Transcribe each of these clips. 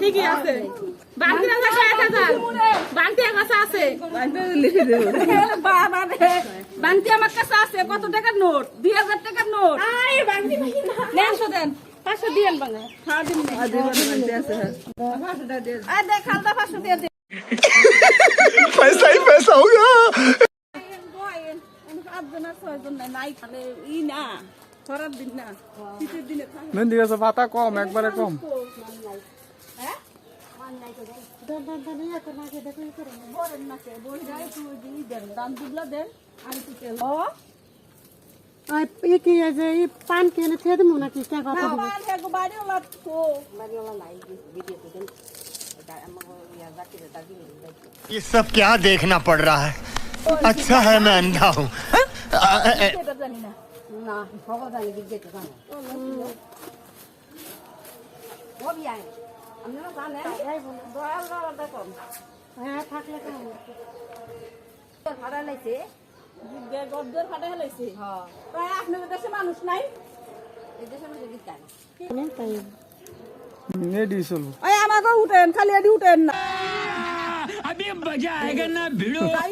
ঠিকই আছে পয়সা হোক খরার দিন না শীতের দিনে থাকে মেহেন্দি গাছে পাতা কম একবারে কম বলেন না কে বইরাই তুই দিই দেন দাম দুবলা দেন আমি তো তেল ও আর এ কি আছে এই পান কেনে খেয়ে দেবো নাকি কে কথা না পান হে গো বাড়ি ওলা তো ये सब क्या देखना पड़ रहा है अच्छा है मैं अंधा हूँ সেটা জানি না না সবাই জানি কি যেতে জানো কবি আয় আপনারা জানেন দয়াল বাবা দেখুন হ্যাঁ থাকলে কেমন ভাড়া লাইছে যুদ্ধে গদ্দের ফাটে হেলাইছে হ্যাঁ তাই আপনাদের দেশে মানুষ নাই এই দেশের মধ্যে দিতাম তাই এডি চলবো ওই আমাকে উঠেন খালি এডি উঠেন না अभी मजा आएगा ना भिड़ो তাই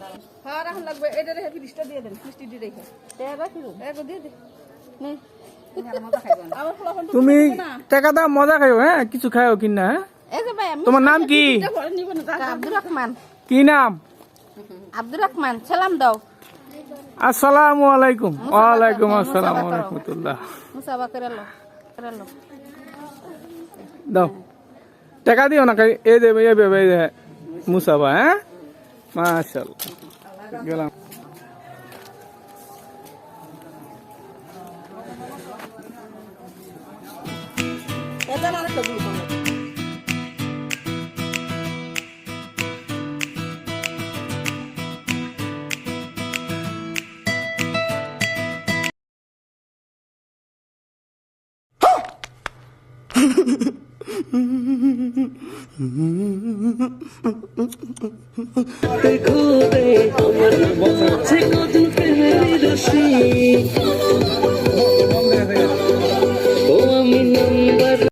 না হ্যাঁ রাখুন লাগবে। এটা রেখে ফিরিসটা দিয়ে দেন ফিরিসটি দিয়ে রেখে। এগো দিয়ে দে। নে। তুমি টাকা দাও মজা খাইও হ্যাঁ? কিছু খাইও কিনা হ্যাঁ? এই যে ভাই আমি তোমার নাম কি? এটা না আব্দুর রহমান। কি নাম? আব্দুর রহমান সালাম দাও। আসসালামু আলাইকুম। ওয়ালাইকুম আসসালাম রহমতুল্লাহ মুসাবা করে লো করে লো। দাও। টাকা দিও না এই দেবে এই দেবে মুসাবা হ্যাঁ? ما شاء الله قلم Ha ha ha. দেখো রে আমার মন আছে কত প্রেমের রশি